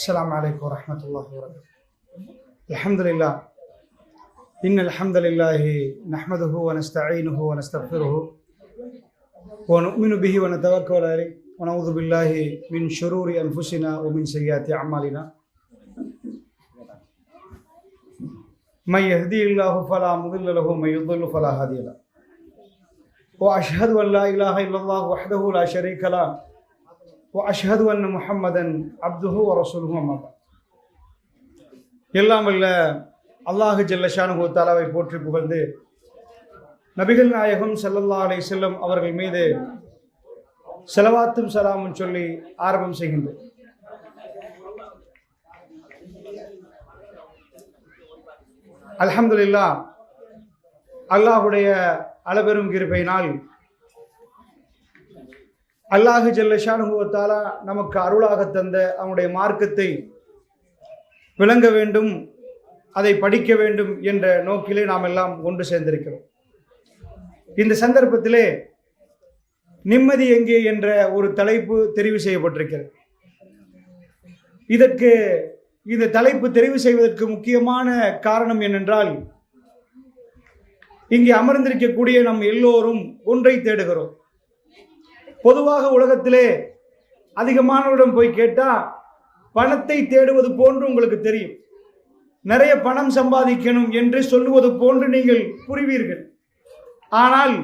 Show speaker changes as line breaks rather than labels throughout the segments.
السلام عليكم ورحمة الله وبركاته. الحمد لله. إن الحمد لله نحمده ونستعينه ونستغفره ونؤمن به ونتوكل عليه. ونعوذ بالله من شرور أنفسنا ومن سيئات أعمالنا. من يهدي الله فلا مضل له ومن يضل فلا هادي له. وأشهد أن لا إله إلا الله وحده لا شريك له. அஷ்ஹது அன் முஹம்மதன் அப்துஹு வரசுலுஹு அம்மா எல்லாம் வல்ல அல்லாஹு ஜல்லஷானு தாலாவை போற்றி புகழ்ந்து நபிகள் நாயகம் சல்லல்லா அலை செல்லம் அவர்கள் மீது செலவாத்தும் சலாமும் சொல்லி ஆரம்பம் செய்கின்றேன் அலமதுல்லா அல்லாஹுடைய அளபெரும் கிருப்பையினால் அல்லாஹு ஜல்லஷானுகுவத்தாலா நமக்கு அருளாக தந்த அவனுடைய மார்க்கத்தை விளங்க வேண்டும் அதை படிக்க வேண்டும் என்ற நோக்கிலே நாம் எல்லாம் ஒன்று சேர்ந்திருக்கிறோம். இந்த சந்தர்ப்பத்திலே நிம்மதி எங்கே என்ற ஒரு தலைப்பு தெரிவு செய்யப்பட்டிருக்கிறது. இதற்கு இந்த தலைப்பு தெரிவு செய்வதற்கு முக்கியமான காரணம் என்னென்றால் இங்கே அமர்ந்திருக்கக்கூடிய நம் எல்லோரும் ஒன்றை தேடுகிறோம். பொதுவாக உலகத்திலே அதிகமானவரிடம் போய் கேட்டால் பணத்தை தேடுவது போன்று உங்களுக்கு தெரியும். நிறைய பணம் சம்பாதிக்கணும் என்று சொல்லுவது போன்று நீங்கள் புரிவீர்கள். ஆனால்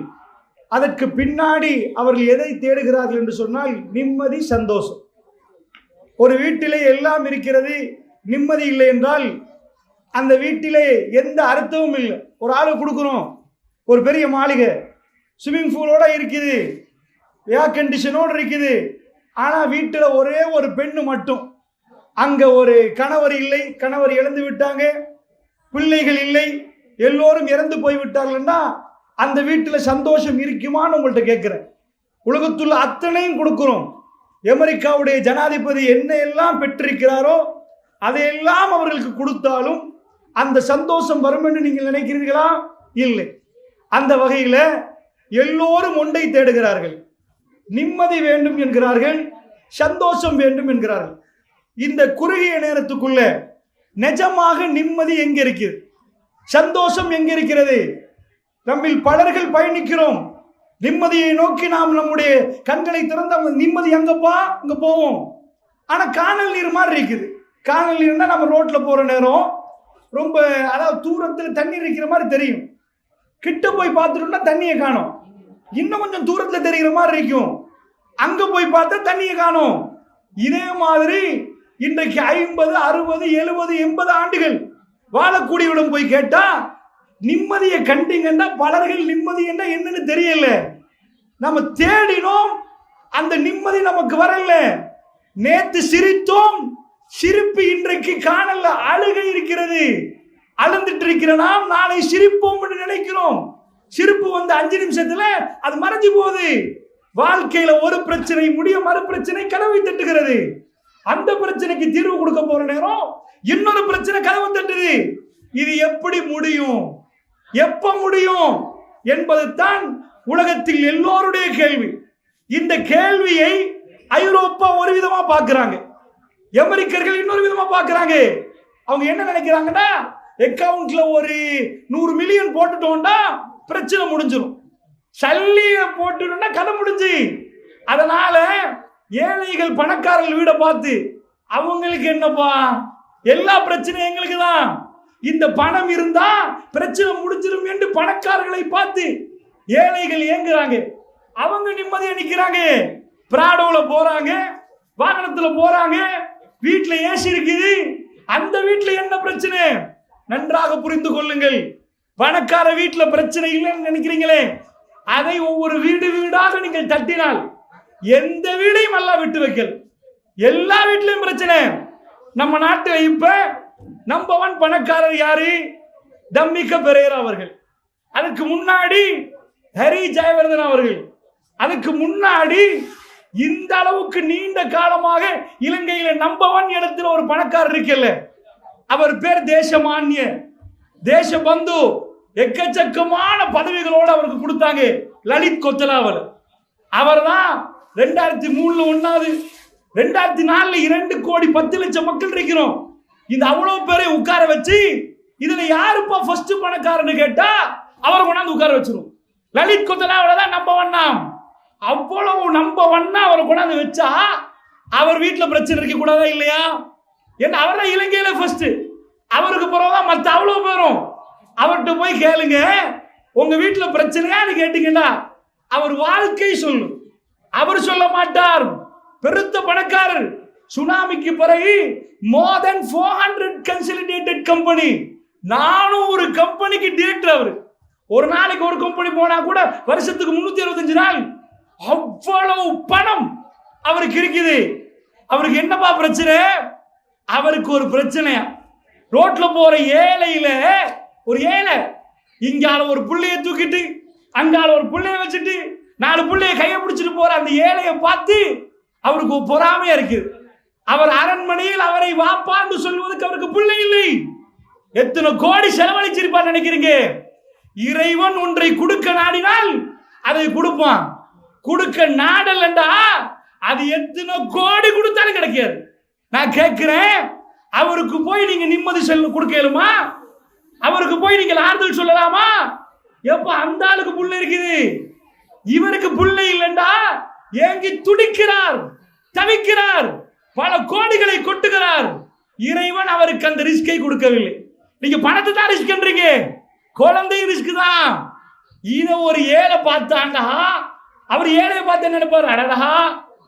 அதற்கு பின்னாடி அவர்கள் எதை தேடுகிறார்கள் என்று சொன்னால் நிம்மதி சந்தோஷம். ஒரு வீட்டிலே எல்லாம் இருக்கிறது நிம்மதி இல்லை என்றால் அந்த வீட்டிலே எந்த அர்த்தமும் இல்லை. ஒரு ஆளு கொடுக்குறோம் ஒரு பெரிய மாளிகை. ஸ்விம்மிங் பூலோட இருக்குது. ஏர் கண்டிஷனோடு இருக்குது. ஆனால் வீட்டில் ஒரே ஒரு பெண்ணு மட்டும். அங்கே ஒரு கணவர் இல்லை. கணவர் இழந்து விட்டாங்க. பிள்ளைகள் இல்லை. எல்லோரும் இறந்து போய் விட்டார்கள்னா அந்த வீட்டில் சந்தோஷம் இருக்குமான்னு உங்கள்கிட்ட கேட்குறேன். உலகத்துள்ள அத்தனையும் கொடுக்குறோம். அமெரிக்காவுடைய ஜனாதிபதி என்ன எல்லாம் பெற்றிருக்கிறாரோ அதையெல்லாம் அவர்களுக்கு கொடுத்தாலும் அந்த சந்தோஷம் வரும் என்று நீங்கள் நினைக்கிறீர்களா? இல்லை. அந்த வகையில் எல்லோரும் ஒன்றை தேடுகிறார்கள். நிம்மதி வேண்டும் என்கிறார்கள் சந்தோஷம் வேண்டும் என்கிறார்கள். இந்த குறுகிய நேரத்துக்குள்ள நிஜமாக நிம்மதி எங்க இருக்குது? சந்தோஷம் எங்க இருக்கிறது? நம்மில் பலர்கள் பயணிக்கிறோம். நிம்மதியை நோக்கி நாம் நம்முடைய கண்களை திறந்து நிம்மதி எங்கப்பா? இங்க போவோம். ஆனா காணல் நீர் மாதிரி இருக்குது. காணல் நீர்னா நம்ம ரோட்ல போற நேரம் ரொம்ப அதாவது தூரத்தில் தண்ணி இருக்கிற மாதிரி தெரியும். கிட்ட போய் பார்த்துட்டோம்னா தண்ணியை காணும். இன்னும் கொஞ்சம் தூரத்தில் தெரிகிற மாதிரி இருக்கும். அங்க போய் பார்த்தா தண்ணியை காணும். இதே மாதிரி இன்றைக்கு ஐம்பது அறுபது எழுபது எண்பது ஆண்டுகள் வாழக்கூடியவிடம் போய் கேட்டா நிம்மதியை கண்டிங்கன்னா பலர்கள் நிம்மதி என்ன என்னன்னு தெரியல. நம்ம தேடினோம் அந்த நிம்மதி நமக்கு வரல. நேத்து சிரித்தோம் சிரிப்பு இன்றைக்கு காணல அழுகை இருக்கிறது. அழுந்துட்டு இருக்கிற நாம் நாளை சிரிப்போம் என்று நினைக்கிறோம். சிரிப்பு வந்து அஞ்சு நிமிஷத்துல அது மறைஞ்சு போகுது. வாழ்க்கையில ஒரு பிரச்சனை முடிய மறு பிரச்சனை கதவை தட்டுகிறது. அந்த பிரச்சனைக்கு தீர்வு கொடுக்க போற நேரம் இன்னொரு பிரச்சனை கதவை தட்டுது. இது எப்படி முடியும்? எப்ப முடியும்? என்பது தான் உலகத்தில் எல்லோருடைய கேள்வி. இந்த கேள்வியை ஐரோப்பா ஒரு விதமா பார்க்கிறாங்க. அமெரிக்கர்கள் இன்னொரு விதமா பார்க்கிறாங்க. அவங்க என்ன நினைக்கிறாங்கன்னா அக்கவுண்ட்ல ஒரு நூறு மில்லியன் போட்டுட்டோம்னா பிரச்சனை முடிஞ்சிடும் சல்லிய போட்டுட்டோம்னா கதை முடிஞ்சு. அதனால ஏழைகள் பணக்காரர்கள் வீடை பார்த்து அவங்களுக்கு என்னப்பா? எல்லா பிரச்சனையும் எங்களுக்கு தான். இந்த பணம் இருந்தா பிரச்சனை முடிஞ்சிடும் என்று பணக்காரர்களை பார்த்து ஏழைகள் ஏங்குறாங்க. அவங்க நிம்மதியை நிக்கிறாங்க. பிராடோல போறாங்க வாகனத்துல போறாங்க வீட்டுல ஏசி இருக்குது. அந்த வீட்டுல என்ன பிரச்சனை? நன்றாக புரிந்து கொள்ளுங்கள். பணக்கார வீட்டுல பிரச்சனை இல்லைன்னு நினைக்கிறீங்களே? அதை ஒவ்வொரு வீடு வீடாக நீங்கள் தட்டினால் எந்த வீடையும் அல்ல விட்டு வைக்கல். எல்லா வீட்லயும் பிரச்சனை. நம்ம நாட்டில் இப்ப நம்பர் ஒன் பணக்காரர் யாரு? தம்மிக்க பெரேரா அவர்கள். அதுக்கு முன்னாடி ஹரி ஜெயவர்தன் அவர்கள். அதுக்கு முன்னாடி இந்த அளவுக்கு நீண்ட காலமாக இலங்கையில நம்பர் ஒன் இடத்துல ஒரு பணக்காரர் இருக்கல அவர் பேர் தேசமானிய. தேச பந்து எக்கச்சக்கமான பதவிகளோடு அவருக்கு கொடுத்தாங்க. லலித் கொத்தலாவர் அவர் தான் ரெண்டாயிரத்தி மூணுல ஒன்னாவது ரெண்டாயிரத்தி நாலுல இரண்டு கோடி பத்து லட்சம் மக்கள் இருக்கிறோம். இந்த அவ்வளவு பேரை உட்கார வச்சு இதுல யாருப்பா ஃபர்ஸ்ட் பணக்காரன்னு கேட்டா அவரை கொண்டாந்து உட்கார வச்சிரும் லலித் கொத்தலாவில தான் நம்ப வண்ணாம் அவ்வளவு நம்ப வண்ணா அவரை கொண்டாந்து வச்சா அவர் வீட்டுல பிரச்சனை இருக்க கூடாதா இல்லையா? ஏன்னா அவர் தான் இலங்கையில ஃபர்ஸ்ட் அவருக்கு பிறகுதான் மற்ற அவ்வளோ பேரும். அவர்கிட்ட போய் கேளுங்க. உங்க வீட்டில் பிரச்சனையான்னு கேட்டீங்கன்னா அவர் வாழ்க்கை சொல்லும் அவர் சொல்ல மாட்டார். பெருத்த பணக்காரர். சுனாமிக்கு பிறகு more than four hundred consolidated company நானும் ஒரு கம்பெனிக்கு டிரெக்டர் அவர். ஒரு நாளைக்கு ஒரு கம்பெனி போனா கூட வருஷத்துக்கு முன்னூத்தி இருபத்தஞ்சு நாள். அவ்வளவு பணம் அவருக்கு இருக்குது. அவருக்கு என்னப்பா பிரச்சனை? அவருக்கு ஒரு பிரச்சனையா? ரோட்ல போற ஏழையில ஒரு ஏழை இங்கால ஒரு புள்ளைய தூக்கிட்டு அங்கால ஒரு புள்ளைய வச்சுட்டு நாலு புள்ளைய கையை பிடிச்சிட்டு போற அந்த ஏழையை பார்த்து அவருக்கு பொறாமையா இருக்கு அவர் அரண்மனையில் அவரை வாப்பான்னு சொல்வதற்கு அவருக்கு பிள்ளை இல்லை. எத்தனை கோடி செலவழிச்சிருப்பார் நினைக்கிறீங்க? இறைவன் ஒன்றை கொடுக்க நாடினால் அதை கொடுப்பான். கொடுக்க நாடலண்டா அது எத்தனை கோடி கொடுத்தாலும் கிடைக்காது. நான் கேட்கிறேன். அவருக்கு போய் நீங்க நிம்மதி செல்ல கொடுக்கலுமா அவருக்கு போய் நீங்கள் ஆறுதல் சொல்லலாமா? எப்ப அந்த ஆளுக்கு புள்ள இருக்குது? இவருக்கு புள்ளை இல்லைண்டா. ஏங்கி துடிக்கிறார் தவிக்கிறார் பல கோடிகளை கொட்டுகிறார். இறைவன் அவருக்கு அந்த ரிஸ்கை கொடுக்கவில்லை. நீங்க பணத்தை தான் ரிஸ்க்ன்றீங்க குழந்தையும் ரிஸ்க் தான். இத ஒரு ஏழை பார்த்தாண்டா. அவர் ஏழையை பார்த்து என்ன நினைப்பாரு? அடடா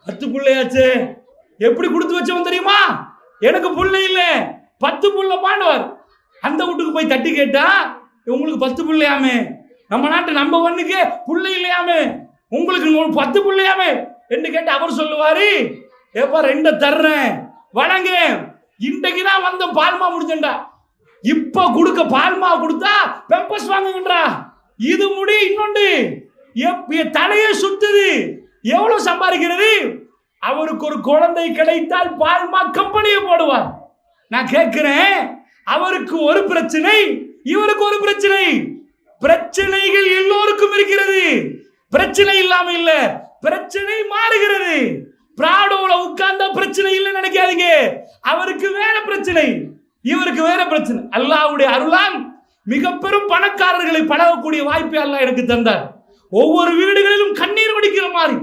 பத்து பிள்ளையாச்சு. எப்படி கொடுத்து வச்சவன் தெரியுமா? எனக்கு புள்ள இல்லை. பத்து புள்ள பாண்டவர். அந்த வீட்டுக்கு போய் தட்டி கேட்டா உங்களுக்கு பத்து பிள்ளையாமே. நம்ம நாட்டு நம்ம ஒண்ணுக்கு புள்ள இல்லையாமே. உங்களுக்கு பத்து பிள்ளையாமே என்று கேட்டு அவர் சொல்லுவாரு ஏப்பா ரெண்ட தர்றேன். வணங்க இன்றைக்கு தான் வந்த பால்மா முடிஞ்சண்டா. இப்ப கொடுக்க பால்மா கொடுத்தா பெம்பஸ் வாங்குங்கன்றா இது முடி இன்னொன்று. எப்- தலையே சுத்துது. எவ்வளவு சம்பாதிக்கிறது? அவருக்கு ஒரு குழந்தை கிடைத்தால் பால்மா கம்பெனியை போடுவார். நான் கேட்கிறேன் அவருக்கு ஒரு பிரச்சனை இவருக்கு ஒரு பிரச்சனை. பிரச்சனைகள் எல்லோருக்கும் இருக்கிறது. பிரச்சனை இல்லாம இல்ல பிரச்சனை மாறுகிறது. பிராடோல உட்கார்ந்த பிரச்சனை இல்லை நினைக்காதீங்க. அவருக்கு வேற பிரச்சனை இவருக்கு வேற பிரச்சனை. அல்லாவுடைய அருளால் மிக பெரும் பணக்காரர்களை பழகக்கூடிய வாய்ப்பை அல்லாஹ் எனக்கு தந்தார். ஒவ்வொரு வீடுகளிலும் கண்ணீர் வடிக்கிற மாதிரி.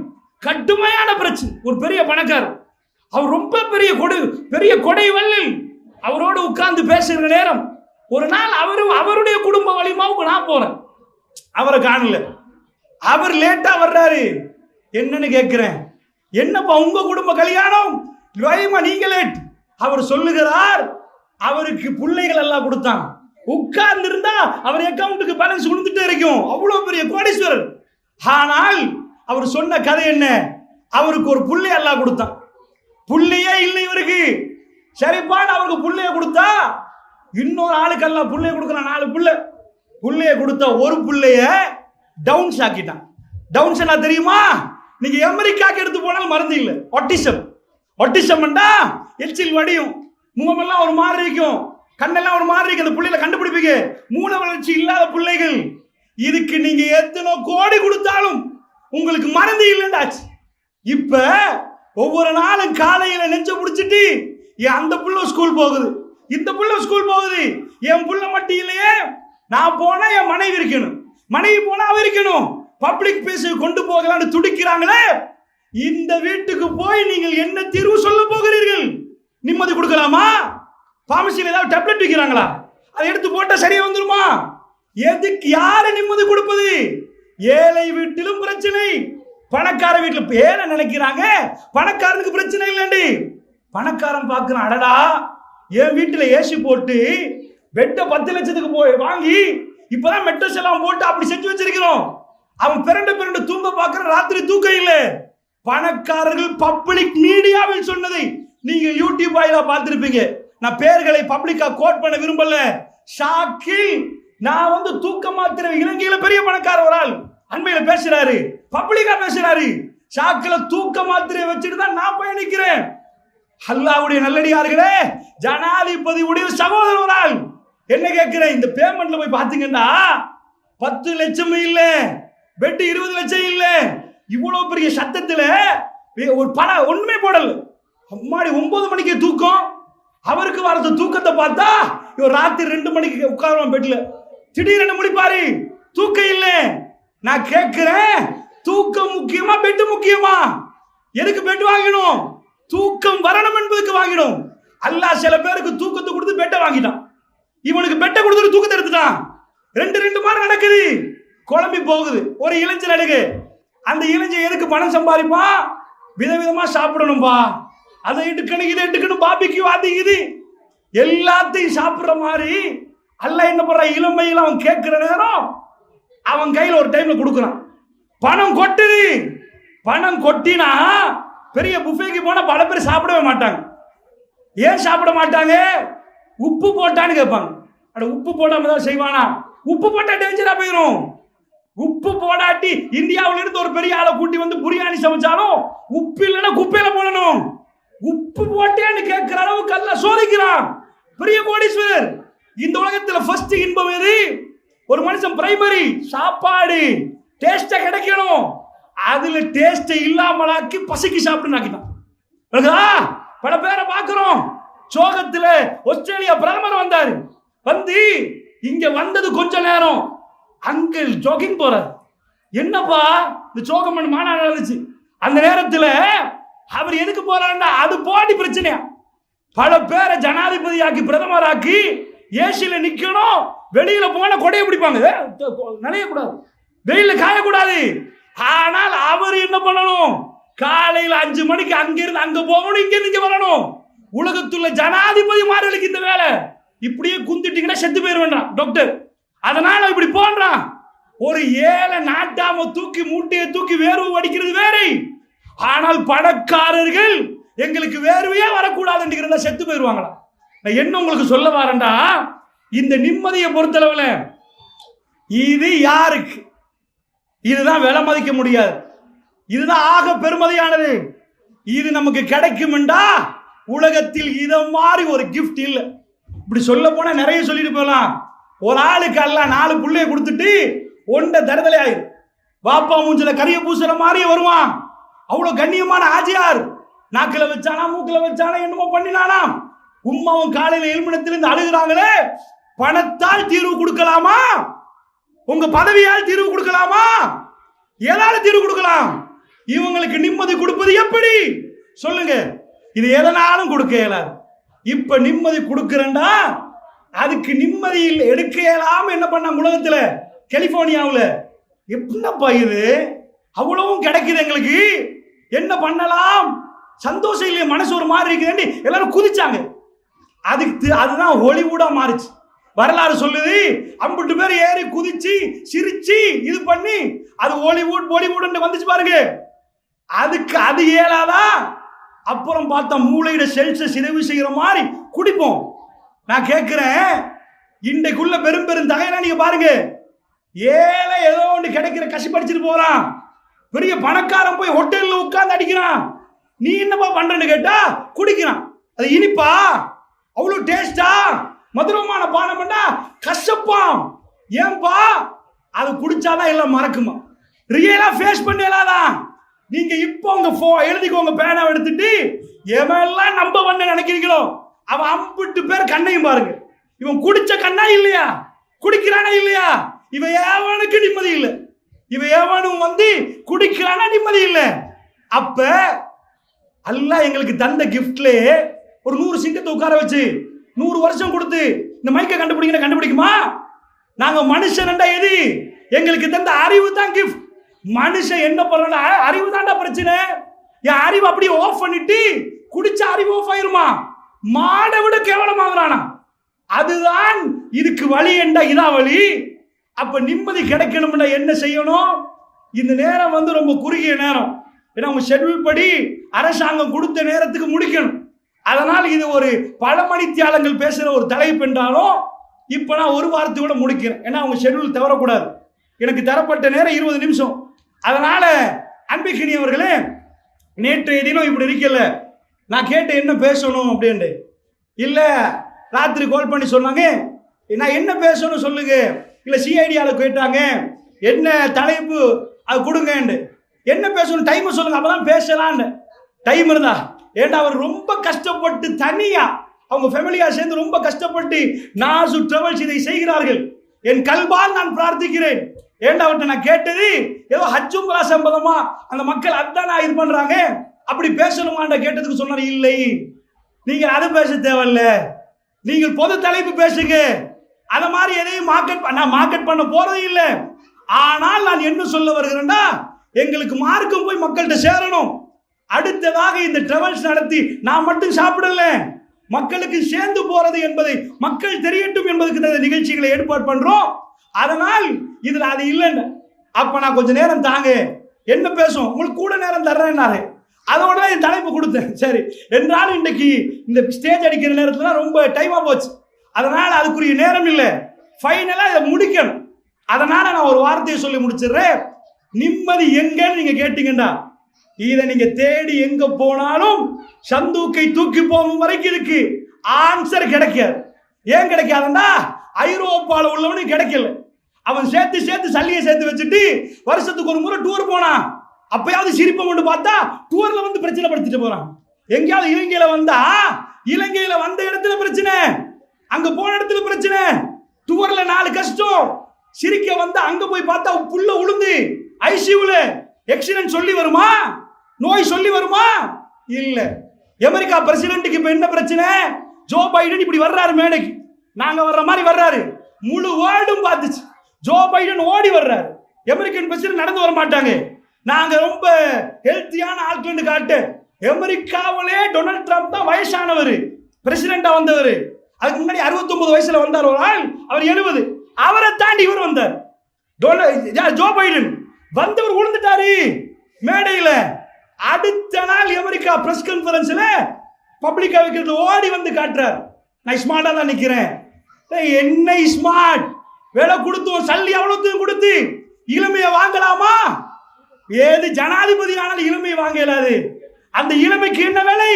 கடுமையான பிரச்சனை. ஒரு பெரிய பணக்காரர். அவர் ரொம்ப பெரிய கொடு பெரிய கொடை வள்ளல். அவரோடு உட்கார்ந்து பேசுகிற நேரம். ஒரு நாள் அவரும் அவருடைய குடும்ப வலிமாவுக்கு நான் போறேன். அவரை காணல. அவர் லேட்டா வர்றாரு. என்னன்னு கேட்கிறேன். என்னப்பா உங்க குடும்ப கல்யாணம்? நீங்க லேட் அவர் சொல்லுகிறார் அவருக்கு பிள்ளைகள் எல்லாம் கொடுத்தான். உட்கார்ந்து இருந்தா அவர் அக்கௌண்ட்டுக்கு பேலன்ஸ் கொடுத்துட்டே இருக்கும். அவ்வளவு பெரிய கோடீஸ்வரர். ஆனால் அவர் சொன்ன கதை என்ன? அவருக்கு ஒரு புள்ளை அல்லா கொடுத்தான். புள்ளையே இல்லை இவருக்கு. சரிப்பான் அவருக்கு புள்ளைய கொடுத்தா இன்னொரு ஆளுக்கெல்லாம் புள்ளைய கொடுக்குறான் நாலு புள்ள. புள்ளைய கொடுத்த ஒரு புள்ளைய டவுன்ஸ் ஆக்கிட்டான். டவுன்ஸ் என்ன தெரியுமா? நீங்க அமெரிக்காக்கு எடுத்து போனாலும் மருந்து இல்லை. ஒட்டிசம் ஒட்டிசம்ண்டா எச்சில் வடியும். முகமெல்லாம் ஒரு மாதிரி இருக்கும். கண்ணெல்லாம் ஒரு மாதிரி இருக்கு அந்த புள்ளையில கண்டுபிடிப்பீங்க. மூல வளர்ச்சி இல்லாத பிள்ளைகள். இதுக்கு நீங்க எத்தனை கோடி கொடுத்தாலும் உங்களுக்கு மருந்து இல்லைண்டாச்சு இப்ப ஒவ்வொரு நாளும் காலையில நெஞ்ச முடிச்சிட்டு என் அந்த புள்ள ஸ்கூல் போகுது. இந்த புள்ள ஸ்கூல் போகுது. என் புள்ள மட்டும் இல்லையே. நான் போனா என் மனைவி இருக்கணும். மனைவி போனா அவ இருக்கணும். பப்ளிக் பேச கொண்டு போகலான்னு துடிக்கிறாங்களே. இந்த வீட்டுக்கு போய் நீங்கள் என்ன தீர்வு சொல்ல போகிறீர்கள்? நிம்மதி கொடுக்கலாமா? பார்மசியில் ஏதாவது டேப்லெட் விற்கிறாங்களா அதை எடுத்து போட்டால் சரியா வந்துருமா? எதுக்கு யாரை நிம்மதி கொடுப்பது? ஏழை வீட்டிலும் பிரச்சனை. பணக்கார வீட்டில் ஏழை நினைக்கிறாங்க? பணக்காரனுக்கு பிரச்சனை இல்லைண்டி. பணக்காரன் பார்க்குறான் அடடா என் வீட்டில் ஏசி போட்டு பெட்டை பத்து லட்சத்துக்கு போய் வாங்கி இப்போதான் மெட்ரஸ் எல்லாம் போட்டு அப்படி செஞ்சு வச்சிருக்கிறோம். அவன் பிறண்டு பிறண்டு தூங்க பார்க்கற ராத்திரி தூக்கம் இல்லை. பணக்காரர்கள் பப்ளிக் மீடியாவில் சொன்னதை நீங்க யூடியூப் வாயிலா பார்த்துருப்பீங்க. நான் பேர்களை பப்ளிக்கா கோட் பண்ண விரும்பல. ஷாக்கில் நான் வந்து தூக்க மாத்திர இலங்கையில பெரிய பணக்கார ஒரு ஆள். அண்மையில பேசுறாரு பப்ளிக்கா பேசுறாரு. சாக்கில தூக்க மாத்திரையை வச்சுட்டு தான் நான் பயணிக்கிறேன் அல்லாவுடைய நல்லடியார்களே ஜனாதிபதியுடைய சகோதரர் ஒரு என்ன கேட்கிறேன்? இந்த பேமெண்ட்ல போய் பாத்தீங்கன்னா பத்து லட்சம் இல்ல பெட்டு இருபது லட்சம் இல்ல. இவ்வளவு பெரிய சத்தத்துல ஒரு பணம் ஒண்ணுமே போடல. அம்மாடி ஒன்பது மணிக்கு தூக்கம் அவருக்கு வரது தூக்கத்தை பார்த்தா இவர் ராத்திரி ரெண்டு மணிக்கு உட்காருவான் பெட்ல. திடீர்னு முடிப்பாரு தூக்கம் இல்லை. நான் கேட்கிறேன். தூக்கம் முக்கியமா பெட்டு முக்கியமா? எதுக்கு பெட் வாங்கினோம்? தூக்கம் வரணும் என்பதுக்கு வாங்கிடும் அல்லாஹ் சில பேருக்கு தூக்கத்தை கொடுத்து பெட்டை வாங்கிட்டான். இவனுக்கு பெட்டை கொடுத்துட்டு தூக்கத்தை எடுத்துட்டான். ரெண்டு ரெண்டு மாதம் நடக்குது. குழம்பி போகுது. ஒரு இளைஞர் எடுக்கு அந்த இளைஞன் எதுக்கு பணம் சம்பாதிப்பான் விதவிதமா சாப்பிடணும்பா. அதை எடுக்கணும் இதை எடுக்கணும் பாபிக்கு அது இது. எல்லாத்தையும் சாப்பிடுற மாதிரி அல்ல என்ன பண்ற இளமையில் அவன் கேட்கிற நேரம் அவன் கையில் ஒரு டைம்ல கொடுக்குறான். பணம் கொட்டுது. பணம் கொட்டினா பெரிய புஃபேக்கு போனா பல பேர் சாப்பிடவே மாட்டாங்க. ஏன் சாப்பிட மாட்டாங்க? உப்பு போட்டான்னு கேட்பாங்க. அட உப்பு போடாம தான் செய்வானா? உப்பு போட்டா டேஞ்சரா போயிடும் உப்பு போடாட்டி இந்தியாவில இருந்து ஒரு பெரிய ஆளை கூட்டி வந்து பிரியாணி சமைச்சாலும் உப்பு இல்லைன்னா குப்பையில போடணும். உப்பு போட்டேன்னு கேட்கிற அளவுக்கு அல்ல சோதிக்கிறான். பெரிய கோடீஸ்வரர் இந்த உலகத்துல ஃபர்ஸ்ட் இன்பம் எது? ஒரு மனுஷன் பிரைமரி சாப்பாடு டேஸ்டா கிடைக்கணும். அதுல டேஸ்ட் இல்லாமலாக்கி பசிக்கு சாப்பிட்டு ஆக்கிட்டான். பல பேரை பார்க்கிறோம். சோகத்துல ஆஸ்திரேலியா பிரதமர் வந்தாரு. வந்து இங்க வந்தது கொஞ்ச நேரம். அங்கிள் ஜோகிங் போறார். என்னப்பா இந்த சோகம் மாநாடு நடந்துச்சு. அந்த நேரத்துல அவர் எதுக்கு போறாருன்னா அது போட்டி பிரச்சனையா? பல பேரை ஜனாதிபதியாக்கி பிரதமராக்கி ஏசியில நிக்கணும். வெளியில போன கொடையை பிடிப்பாங்க. நினைய கூடாது வெயில காயக்கூடாது. ஆனால் அவர் என்ன பண்ணணும்? காலையில் அஞ்சு மணிக்கு அங்கிருந்து அங்க போகணும் இங்க இருந்து வரணும். உலகத்துள்ள ஜனாதிபதி மாறலுக்கு இந்த வேலை. இப்படியே குந்திட்டீங்கன்னா செத்து போயிட வேண்டாம் டாக்டர் அதனால இப்படி போன்றான். ஒரு ஏழை நாட்டாம தூக்கி மூட்டையை தூக்கி வேர்வை வடிக்கிறது வேறை. ஆனால் பணக்காரர்கள் எங்களுக்கு வேர்வையே வரக்கூடாதுன்றத செத்து போயிடுவாங்களா நான் என்ன உங்களுக்கு சொல்ல வரேன்டா? இந்த நிம்மதியை பொறுத்தளவில் இது யாருக்கு? இதுதான் விலை மதிக்க முடியாது. இதுதான் ஆக பெருமதியானது. இது நமக்கு கிடைக்கும்டா உலகத்தில் இதை மாதிரி ஒரு கிஃப்ட் இல்லை. இப்படி சொல்ல போனா நிறைய சொல்லிட்டு போகலாம் ஒரு ஆளுக்கு அல்ல நாலு புள்ளைய கொடுத்துட்டு ஒன்றை தருதலை ஆயிரு வாப்பா மூஞ்சில கரிய பூசுற மாதிரியே வருவான். அவ்வளவு கண்ணியமான ஆஜியார். நாக்கில் வச்சானா மூக்கில் வச்சானா என்னமோ பண்ணினானா உம்மாவும் காலையில எழுமினத்திலிருந்து அழுகுறாங்களே? பணத்தால் தீர்வு கொடுக்கலாமா? உங்க பதவியால் தீர்வு கொடுக்கலாமா? ஏதால தீர்வு கொடுக்கலாம். இவங்களுக்கு நிம்மதி கொடுப்பது எப்படி? சொல்லுங்க. இது எதனாலும் கொடுக்க இயலாது. இப்ப நிம்மதி கொடுக்கறேன்டா. அதுக்கு நிம்மதியில் எடுக்க இயலாம என்ன பண்ண உலகத்துல? கலிபோர்னியாவில். எப்படின்னப்பா இது? அவ்வளவும் கிடைக்குது எங்களுக்கு. என்ன பண்ணலாம்? சந்தோஷம் இல்லையே மனசு ஒரு மாதிரி இருக்குதுன்னு எல்லாரும் குதிச்சாங்க. அதுக்கு அதுதான் ஹாலிவுடா மாறுச்சு. வரலாறு சொல்லுது அம்பிட்டு பேர் ஏறி குதிச்சு சிரிச்சு இது பண்ணி அது ஹாலிவுட் பாலிவுட் வந்துச்சு பாருங்க. அதுக்கு அது ஏலாதா? அப்புறம் பார்த்தா மூளையிட செல்ஸை சிதைவு செய்கிற மாதிரி குடிப்போம். நான் கேட்கிறேன் இன்றைக்குள்ள பெரும் பெரும் தகையெல்லாம் நீங்க பாருங்க? ஏழை ஏதோ ஒன்று கிடைக்கிற கசி போறான். பெரிய பணக்காரன் போய் ஹோட்டலில் உட்கார்ந்து அடிக்கிறான். நீ என்னப்பா பண்றன்னு கேட்டா குடிக்கிறான். அது இனிப்பா? அவ்வளோ டேஸ்டா மதுரமான பானம் கஷ்டப்பாம் ஏன்பா? அது குடிச்சாதான் எல்லாம் மறக்குமா? ரியலா ஃபேஸ் பண்ணலாதான் நீங்க இப்போ உங்க ஃபோ எழுதிக்கோங்க பேனாவை எடுத்துட்டு எவன் எல்லாம் நம்ப பண்ண நினைக்கிறீங்களோ அவன் அம்பிட்டு பேர் கண்ணையும் பாருங்க. இவன் குடிச்ச கண்ணா இல்லையா? குடிக்கிறானா இல்லையா? இவன் ஏவனுக்கு நிம்மதி இல்லை. இவன் ஏவனும் வந்து குடிக்கிறானா நிம்மதி இல்லை. அப்ப அல்ல எங்களுக்கு தந்த கிஃப்ட்லேயே ஒரு நூறு சிங்கத்தை உட்கார வச்சு நூறு வருஷம் கொடுத்து இந்த மைக்கை கண்டுபிடிக்கிற கண்டுபிடிக்குமா? நாங்க மனுஷன்டா எது? எங்களுக்கு தந்த அறிவு தான் கிஃப்ட் மனுஷன் என்ன பண்ணா அறிவு தான்டா பிரச்சனை. என் அறிவு அப்படியே ஆஃப் பண்ணிட்டு குடிச்ச அறிவு ஆஃப் ஆயிருமா? மாடை விட கேவலமாகறானா அதுதான் இதுக்கு வழி என்றா இதா வழி. அப்ப நிம்மதி கிடைக்கணும்னா என்ன செய்யணும்? இந்த நேரம் வந்து ரொம்ப குறுகிய நேரம். ஏன்னா அவங்க ஷெட்யூல் படி அரசாங்கம் கொடுத்த நேரத்துக்கு முடிக்கணும். அதனால் இது ஒரு பல மணித்தியாலங்கள் பேசுகிற ஒரு தலைப்பு என்றாலும் இப்போ நான் ஒரு வாரத்தையோட முடிக்கிறேன். ஏன்னா அவங்க ஷெடியூல் தவறக்கூடாது. எனக்கு தரப்பட்ட நேரம் இருபது நிமிஷம். அதனால் அன்பிக்கினி அவர்களே நேற்றைய தினம் இப்படி இருக்கல. நான் கேட்டு என்ன பேசணும் அப்படின்ட்டு. இல்லை ராத்திரி கால் பண்ணி சொன்னாங்க. நான் என்ன பேசணும் சொல்லுங்க. இல்லை சிஐடியாவில் கேட்டாங்க. என்ன தலைப்பு? அது கொடுங்கன்னு என்ன பேசணும்? டைம் சொல்லுங்க. அப்பதான் பேசலான்னு டைம் இருந்தா. ஏன்னா அவர் ரொம்ப கஷ்டப்பட்டு தனியா அவங்க ஃபேமிலியா சேர்ந்து ரொம்ப கஷ்டப்பட்டு நாசு டிராவல்ஸ் இதை செய்கிறார்கள். என் கல்பால் நான் பிரார்த்திக்கிறேன். ஏண்டா அவர்கிட்ட நான் கேட்டது? ஏதோ ஹஜ்ஜும் சம்பந்தமா அந்த மக்கள் அதான் இது பண்றாங்க? அப்படி பேசணுமாண்ட கேட்டதுக்கு சொன்னார் இல்லை. நீங்கள் அதை பேச தேவையில்ல. நீங்கள் பொது தலைப்பு பேசுங்க. அத மாதிரி எதையும் மார்க்கெட் நான் மார்க்கெட் பண்ண போறதே இல்லை. ஆனால் நான் என்ன சொல்ல வருகிறேன்னா எங்களுக்கு மார்க்கம் போய் மக்கள்கிட்ட சேரணும். அடுத்ததாக இந்த டிராவல்ஸ் நடத்தி நான் மட்டும் சாப்பிடல. மக்களுக்கு சேர்ந்து போறது என்பதை மக்கள் தெரியட்டும் என்பதற்கு இந்த நிகழ்ச்சிகளை ஏற்பாடு பண்றோம். அதனால் இதுல அது இல்லைன்னு. அப்ப நான் கொஞ்ச நேரம் தாங்க. என்ன பேசும் உங்களுக்கு கூட நேரம் தர்றேன்னாரு. அதோட தான் என் தலைப்பு கொடுத்தேன். சரி. என்றாலும் இன்னைக்கு இந்த ஸ்டேஜ் அடிக்கிற நேரத்துல ரொம்ப டைமா போச்சு. அதனால அதுக்குரிய நேரம் இல்லை. ஃபைனலா இதை முடிக்கணும். அதனால நான் ஒரு வார்த்தையை சொல்லி முடிச்சிடுறேன். நிம்மதி எங்கன்னு நீங்க கேட்டீங்கன்னா இதை நீங்க தேடி எங்க போனாலும் சந்தூக்கை தூக்கி போகும் வரைக்கும் இருக்கு. ஆன்சர் கிடைக்காது. ஏன் கிடைக்காதுன்னா ஐரோப்பாவில் உள்ளவனு கிடைக்கல. அவன் சேர்த்து சேர்த்து சல்லியை சேர்த்து வச்சுட்டு வருஷத்துக்கு ஒரு முறை டூர் போனான். அப்பயாவது சிரிப்பை கொண்டு பார்த்தா டூர்ல வந்து பிரச்சனை படுத்திட்டு போறான். எங்கேயாவது இலங்கையில வந்தா இலங்கையில வந்த இடத்துல பிரச்சனை. அங்க போன இடத்துல பிரச்சனை. டூர்ல நாலு கஷ்டம். சிரிக்க வந்து அங்க போய் பார்த்தா புள்ள உளுந்து. ஐசியூல எக்ஸிடென்ட் சொல்லி வருமா? நோய் சொல்லி வருமா? இல்ல. அமெரிக்கா பிரசிடென்ட்டுக்கு இப்ப என்ன பிரச்சனை? ஜோ பைடன் இப்படி வர்றாரு மேடைக்கு. நாங்க வர்ற மாதிரி வர்றாரு. முழு வேர்ல்டும் பார்த்துச்சு. ஜோ பைடன் ஓடி வர்றாரு. அமெரிக்கன் பிரசிடென்ட் நடந்து வர மாட்டாங்க. நாங்க ரொம்ப ஹெல்த்தியான ஆட்கள்னு காட்டு அமெரிக்காவிலே டொனால்ட் ட்ரம்ப் தான் வயசானவர். பிரசிடென்டா வந்தவர். அதுக்கு முன்னாடி 69 வயசுல வந்தார் ஒரு ஆள். அவர் எழுபது. அவரை தாண்டி இவர் வந்தார். Joe Biden. வந்தவர் விழுந்துட்டாரு மேடையில அடுத்த நாள் அமெரிக்கா பிரஸ் கான்ஃபரன்ஸில் பப்ளிக்காக வைக்கிறது ஓடி வந்து காட்டுறார். நான் ஸ்மார்ட்டாக தான் நிற்கிறேன் டேய், என்ன ஸ்மார்ட் வேலை கொடுத்தோம் சல்லி அவ்வளோத்தையும் கொடுத்து இளமையை வாங்கலாமா? ஏது ஜனாதிபதி ஆனால் இளமையை வாங்க இயலாது. அந்த இளமைக்கு என்ன வேலை?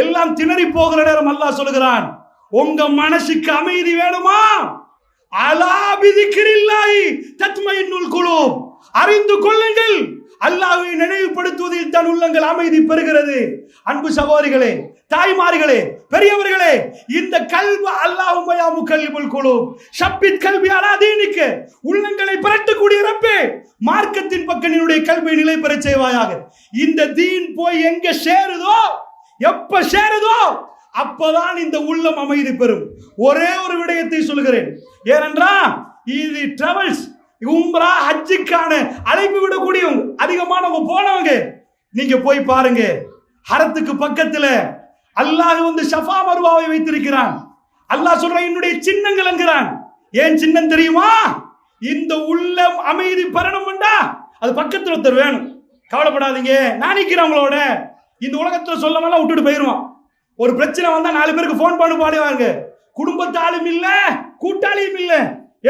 எல்லாம் திணறி போகிற நேரம் அல்லாஹ் சொல்லுகிறான். உங்க மனசுக்கு அமைதி வேணுமா? அலாபிதிக்கிறில்லாய் நூல் குழு அறிந்து கொள்ளுங்கள். அல்லாஹ்வை நினைவுபடுத்துவதில் தன் உள்ளங்கள் அமைதி பெறுகிறது. அன்பு சகோதரிகளே தாய்மார்களே பெரியவர்களே இந்த கல்வ அல்லாஹுமையா முக்கல்லிபுல் குழு ஷப்பித் கல்வி அலாதீனுக்கு உள்ளங்களை புரட்டக்கூடிய ரப்பே மார்க்கத்தின் பக்கம் என்னுடைய கல்வியை நிலை பெறச் செய்வாயாக. இந்த தீன் போய் எங்க சேருதோ எப்ப சேருதோ அப்பதான் இந்த உள்ளம் அமைதி பெறும். ஒரே ஒரு விடயத்தை சொல்கிறேன். ஏனென்றா இது டிராவல்ஸ் உம்ரா ஹஜ்ஜுக்கான அழைப்பு விடக்கூடியவங்க அதிகமானவங்க போனவங்க நீங்க போய் பாருங்க. ஹரத்துக்கு பக்கத்துல அல்லாஹ் வந்து ஷஃபா மருவாவை வைத்திருக்கிறான். அல்லாஹ் சொல்ற என்னுடைய சின்னங்கள் என்கிறான். ஏன் சின்னம் தெரியுமா? இந்த உள்ளம் அமைதி பெறணும்டா அது பக்கத்தில் ஒருத்தர் வேணும். கவலைப்படாதீங்க. நான் நிக்கிறேன் உங்களோட. இந்த உலகத்தில் சொல்லாமலாம் விட்டுட்டு போயிடுவான் ஒரு பிரச்சனை வந்தா நாலு பேருக்கு ஃபோன் பண்ணி பாடுவாங்க குடும்பத்தாலும் இல்லை கூட்டாளியும் இல்லை.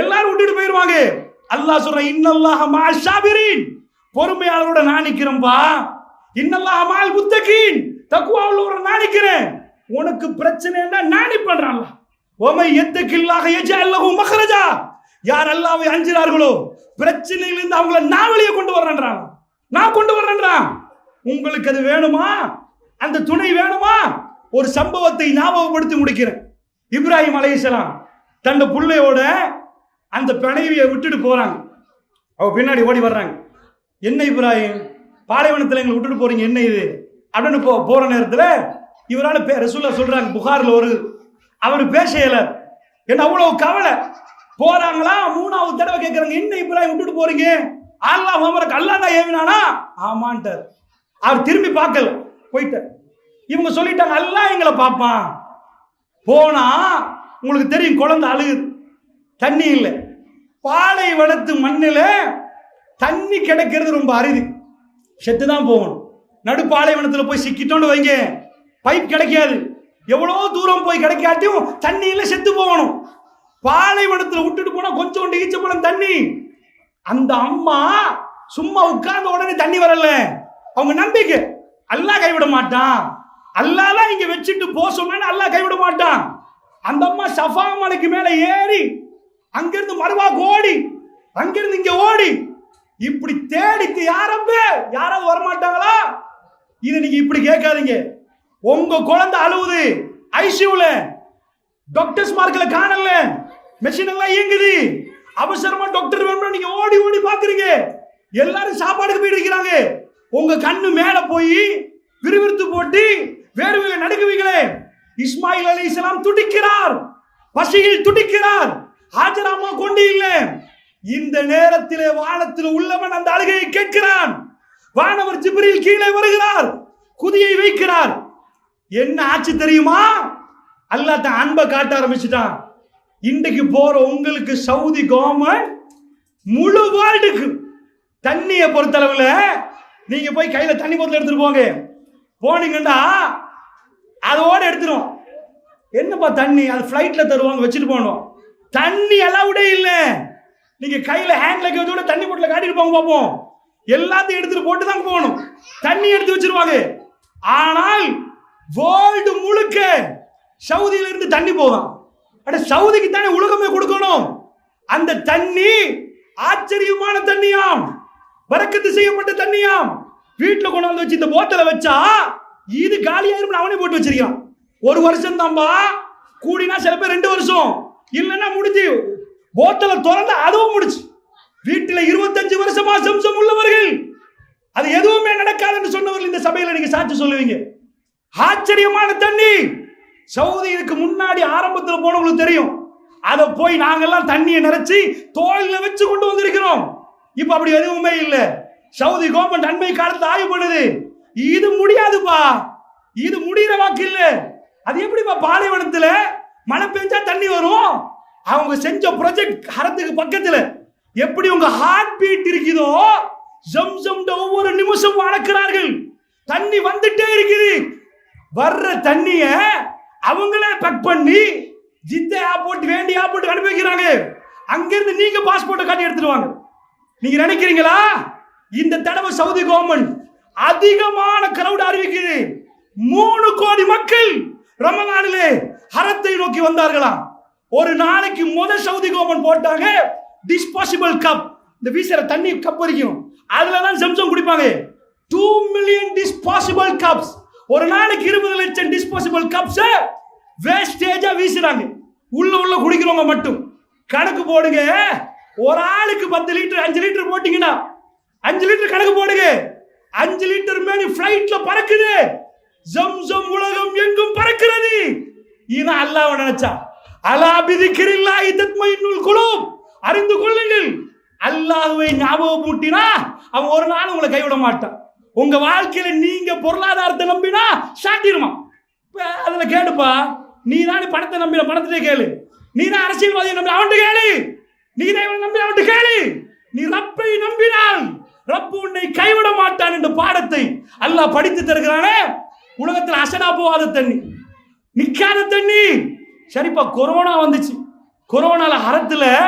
எல்லாரும் விட்டுட்டு போயிடுவாங்க அல்லாஹ் சொல்ற இன்னல்லாஹ மாஷாபிரின் பொறுமையாளரோட நாணிக்கிறேன்பா இன்னல்லாஹ மால் முத்தகீன் தக்குவா உள்ளவரை நாணிக்கிறேன் உனக்கு பிரச்சனைன்னா நாணி பண்றான்ல ஓமை எத்தக்கில்லாக எஜல்லஹு மஹ்ரஜா. யார் அல்லாஹ்வை அஞ்சுறார்களோ பிரச்சனையிலிருந்து அவங்கள நான் வெளியே கொண்டு வர்றேன்றான். நான் கொண்டு வர்றேன்றான். உங்களுக்கு அது வேணுமா? அந்த துணை வேணுமா? ஒரு சம்பவத்தை ஞாபகப்படுத்தி முடிக்கிறேன். இப்ராஹிம் அலையலாம் தன் பிள்ளையோட அந்த பிணைவியை விட்டுட்டு போறாங்க. அவ பின்னாடி ஓடி வர்றாங்க. என்ன இப்ராஹிம்? பாலைவனத்தில் எங்களை விட்டுட்டு போறீங்க என்ன இது? அப்படின்னு போ போகிற நேரத்தில் இவரால் பே ரசூல்லா சொல்கிறாங்க புகாரில் ஒரு அவர் பேச என்ன அவ்வளோ கவலை? போறாங்களா? மூணாவது தடவை கேட்குறாங்க என்ன இப்ராஹிம் விட்டுட்டு போறீங்க? அல்லா ஹோமரக் அல்லாஹ் தான் ஏவினானா? ஆமான்ட்டார். அவர் திரும்பி பார்க்கல போயிட்டார். இவங்க சொல்லிட்டாங்க அல்லா எங்களை பார்ப்பான். போனா உங்களுக்கு தெரியும் குழந்தை அழுகுது. தண்ணி இல்லை. பாலைவனத்து மண்ணில் தண்ணி கிடைக்கிறது ரொம்ப அரிது. செத்து தான் போகணும். நடு பாலைவனத்தில் போய் சிக்கிட்டோன்னு வைங்க. பைப் கிடைக்காது. எவ்வளோ தூரம் போய் கிடைக்காட்டியும் தண்ணியில் செத்து போகணும். பாலைவனத்தில் விட்டுட்டு போனால் கொஞ்சோண்டு ஈச்சப்பழம் தண்ணி. அந்த அம்மா சும்மா உட்கார்ந்த உடனே தண்ணி வரல. அவங்க நம்பிக்கை. அல்லா கைவிட மாட்டான். அல்லாஹ் இங்கே இங்க வச்சுட்டு போ சொன்னா அல்லா கைவிட மாட்டான். அந்த அம்மா சஃபா மலைக்கு மேல ஏறி அங்கிருந்து மறுவாக ஓடி. அங்கிருந்து இங்க ஓடி. இப்படி தேடிக்கு யாரப்ப யாராவது வரமாட்டாங்களா? இது நீங்க இப்படி கேட்காதீங்க. உங்க குழந்தை அழுவுது. ஐசியூல. டாக்டர்ஸ் மார்க்கில் காணல. மெஷின் எல்லாம் இயங்குது. அவசரமா டாக்டர் வேணும் நீங்க ஓடி ஓடி பாக்குறீங்க எல்லாரும் சாப்பாடுக்கு போயிட்டு இருக்கிறாங்க. உங்க கண்ணு மேல போய் விறுவிறுத்து போட்டு வேர்வையில நடுக்குவீங்களே. இஸ்மாயில் அலி இஸ்லாம் துடிக்கிறார். பசியில் துடிக்கிறார். ஆஜராமா கொண்டு இல்லை இந்த நேரத்திலே வானத்தில் உள்ளவன் அந்த அழுகையை கேட்கிறான். வானவர் ஜிப்ரீல் கீழே வருகிறார். குதியை வைக்கிறார். என்ன ஆச்சு தெரியுமா? அல்லாஹ் அன்பை காட்ட ஆரம்பிச்சுட்டான். இன்றைக்கு போற உங்களுக்கு சவுதி கவர்மெண்ட் முழு வேர்ல்டுக்கு தண்ணியை பொறுத்தளவுல நீங்க போய் கையில தண்ணி போத்தல் எடுத்துட்டு போங்க. போனீங்கண்டா அதோட எடுத்துரும். என்னப்பா தண்ணி? அது ஃப்ளைட்ல தருவாங்க வச்சுட்டு போகணும். தண்ணி அலவுடே இல்லை. நீங்க கையில ஹேண்ட் லக்கேஜ் விட தண்ணி போட்டுல காட்டிட்டு போங்க பார்ப்போம் எல்லாத்தையும் எடுத்துட்டு போட்டு தான் போகணும். தண்ணி எடுத்து வச்சிருவாங்க. ஆனால் வேர்ல்டு முழுக்க சவுதியில இருந்து தண்ணி போகும். அட சவுதிக்கு தானே உலகமே கொடுக்கணும். அந்த தண்ணி ஆச்சரியமான தண்ணியாம். வரக்கத்து செய்யப்பட்ட தண்ணியாம். வீட்டுல கொண்டு வந்து வச்சு இந்த போத்தலை வச்சா இது காலியாயிரும் அவனே போட்டு வச்சிருக்கான் ஒரு வருஷம் தான்பா கூடினா சில பேர் ரெண்டு வருஷம். இல்லைன்னா முடிஞ்சு. போத்தலை திறந்து அதுவும் முடிச்சு வீட்டில் இருபத்தஞ்சு வருஷமா சம்சம் உள்ளவர்கள். அது எதுவுமே நடக்காதுன்னு சொன்னவர்கள் இந்த சபையில் நீங்க சாட்சி சொல்லுவீங்க. ஆச்சரியமான தண்ணி சவுதி இதுக்கு முன்னாடி ஆரம்பத்தில் போனவங்களுக்கு தெரியும். அதை போய் நாங்கெல்லாம் தண்ணியை நிறைச்சி தோளில் வச்சு கொண்டு வந்திருக்கிறோம். இப்போ அப்படி எதுவுமே இல்லை. சவுதி கவர்மெண்ட் அண்மை காலத்துல ஆய்வு பண்ணுது. இது முடியாதுப்பா. இது முடிகிற வாக்கு இல்லை. அது எப்படிப்பா பாலைவனத்துல மழை பெஞ்சா தண்ணி வரும். அவங்க செஞ்ச ப்ராஜெக்ட் ஹரத்துக்கு பக்கத்துல எப்படி உங்க ஹார்ட் பீட் இருக்குதோ ஜம் ஜம் ஒவ்வொரு நிமிஷம் அளக்கிறார்கள் தண்ணி வந்துட்டே இருக்குது. வர்ற தண்ணிய அவங்களே பேக் பண்ணி ஜித்த போட்டு வேண்டி போட்டு அனுப்பி வைக்கிறாங்க. அங்கிருந்து நீங்க பாஸ்போர்ட்டை காட்டி எடுத்துடுவாங்க நீங்க நினைக்கிறீங்களா? இந்த தடவை சவுதி கவர்மெண்ட் அதிகமான கிரௌட் அறிவிக்குது. மூணு கோடி மக்கள் ரமலானிலே ஹரத்தை நோக்கி வந்தார்களாம். ஒரு நாளைக்கு முத சவுதி கோபன் போட்டாங்க. டிஸ்போசிபிள் கப் இந்த வீசுற தண்ணி கப் வரைக்கும். அதுல தான் சம்சம் குடிப்பாங்க. டூ மில்லியன் டிஸ்பாசிபிள் கப்ஸ் ஒரு நாளைக்கு இருபது லட்சம் டிஸ்போசிபிள் கப்ஸ் வேஸ்டேஜா வீசுறாங்க. உள்ள உள்ள குடிக்கிறவங்க மட்டும். கணக்கு போடுங்க. ஒரு ஆளுக்கு பத்து லிட்டர் அஞ்சு லிட்டர் போட்டீங்கன்னா. அஞ்சு லிட்டர் கணக்கு போடுங்க. அஞ்சு லிட்டர் மேனி ஃபிளைட்ல பறக்குது. ஜம்சம் இது அல்லாஹ் நினைச்சா அலா பிதிக்கிரில்லாஹி நூல் குழும் அறிந்து கொள்ளுங்கள். அல்லாஹ்வை ஞாபகம் பூட்டினா அவன் ஒரு நாள் உங்களை கைவிட மாட்டான். உங்க வாழ்க்கையில நீங்க பொருளாதாரத்தை நம்பினா சாட்டிடுமா அதுல கேளுப்பா. நீ தானே பணத்தை நம்பின பணத்திலே கேளு. நீ தான் அரசியல்வாதியை நம்பி அவன்கிட்ட கேளு. நீ தான் இவனை நம்பி அவன்கிட்ட கேளு. நீ ரப்பை நம்பினால் ரப்பு உன்னை கைவிட மாட்டான் என்ற பாடத்தை அல்லாஹ் படித்து தருகிறானே. உலகத்தில் அசடா போகாத தண்ணி. நிக்காத தண்ணி. சரிப்பா கொரோனா வந்துச்சு. கொரோனால அறத்துல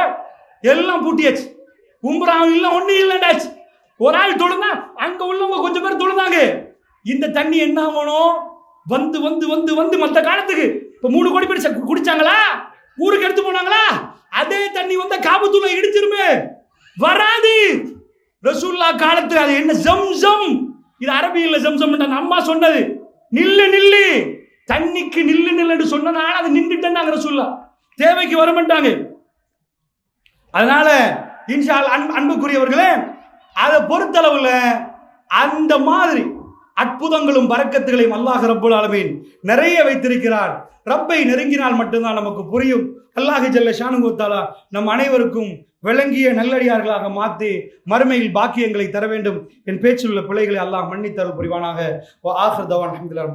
எல்லாம் பூட்டியாச்சு. உம்புறாங்க இல்லை ஒண்ணு இல்லைண்டாச்சு ஒரு ஆள் தொழுந்தா அங்க உள்ளவங்க கொஞ்சம் பேர் தொழுந்தாங்க. இந்த தண்ணி என்ன ஆகணும்? வந்து வந்து வந்து வந்து மத்த காலத்துக்கு. இப்ப மூணு கோடி பேர் ச- குடிச்சாங்களா? ஊருக்கு எடுத்து போனாங்களா? அதே தண்ணி வந்த காபத்துல இடிச்சிருமே. வராது. ரசூல்லா காலத்து அது என்ன ஜம் ஜம். இது அரபியில் ஜம் ஜம் அம்மா சொன்னது நில்லு நில்லு. தண்ணிக்கு நில்லு நில்லுன்னு சொன்னனால அது நின்றுட்டேன்னாங்க சொல்ல தேவைக்கு வரமாட்டாங்க அதனால இன்ஷால் அன்பு அன்புக்குரியவர்களே அதை பொறுத்தளவுல அந்த மாதிரி அற்புதங்களும் பறக்கத்துகளையும் அல்லாஹ் ரப்புல் ஆலமீன் நிறைய வைத்திருக்கிறார். ரப்பை நெருங்கினால் மட்டும்தான் நமக்கு புரியும். அல்லாஹ் ஜல்ல ஷானுகுத்தாலா நம் அனைவருக்கும் விளங்கிய நல்லடியார்களாக மாற்றி மறுமையில் பாக்கியங்களை தர வேண்டும். என் பேச்சில் உள்ள பிள்ளைகளை அல்லாஹ் மன்னித்தருள் புரிவானாக. ஆஹர் தவான் அஹமதுல்லா